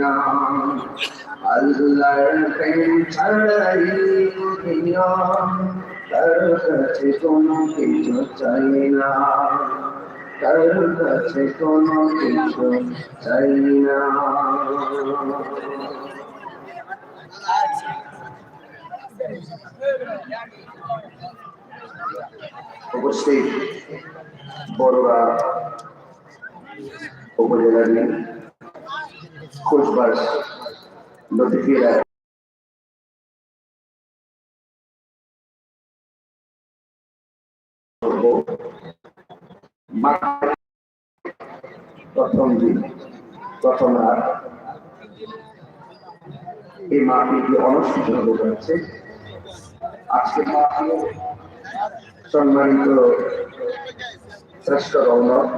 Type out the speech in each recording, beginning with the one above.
না। আল্লাহর প্রেম ছাড়াই দুনিয়া তার কাছে বড়রা উপজেলার খোঁজবাস লতিফিরা প্রথম দিন, প্রথম রাত। এই মাহফিলটি অনুষ্ঠিত হতে যাচ্ছে। আজকে মাহফিল সম্মানিত শ্রেষ্ঠ রৌনক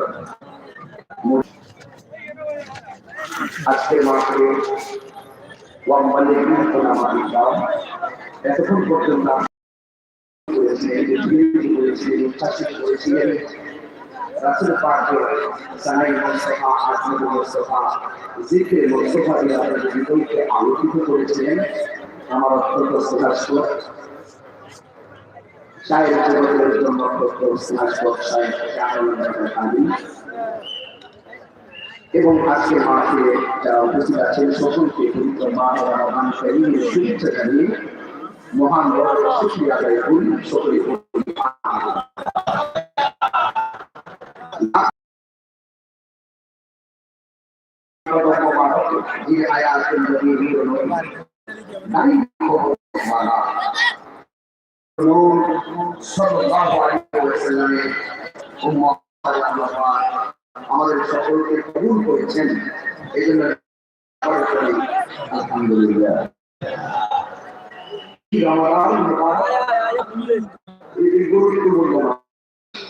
আজকের ইসলাম এতক্ষণ পর্যন্ত রাসুল পাকে সানাই মোস্তফা আজমুল মোস্তফা, জিক্রে মোস্তফা দিয়ে আপনাদের আলোকিত করেছিলেন আমার অত্যন্ত শ্রদ্ধাস্পদ শায়ের জগতের জন্য অত্যন্ত শ্রদ্ধাস্পদ শায়ের আলী। এবং আজকে মাঠে যারা উপস্থিত আছেন সকলকে পবিত্র মা বাবা মানুষের শুভেচ্ছা জানিয়ে মহান সুক্রিয়া আদায় করুন সকলে। সাল্লাল্লাহু আমাদের সকলকে কবুল করেছেন। এই জন্য আলহামদুলিল্লাহ।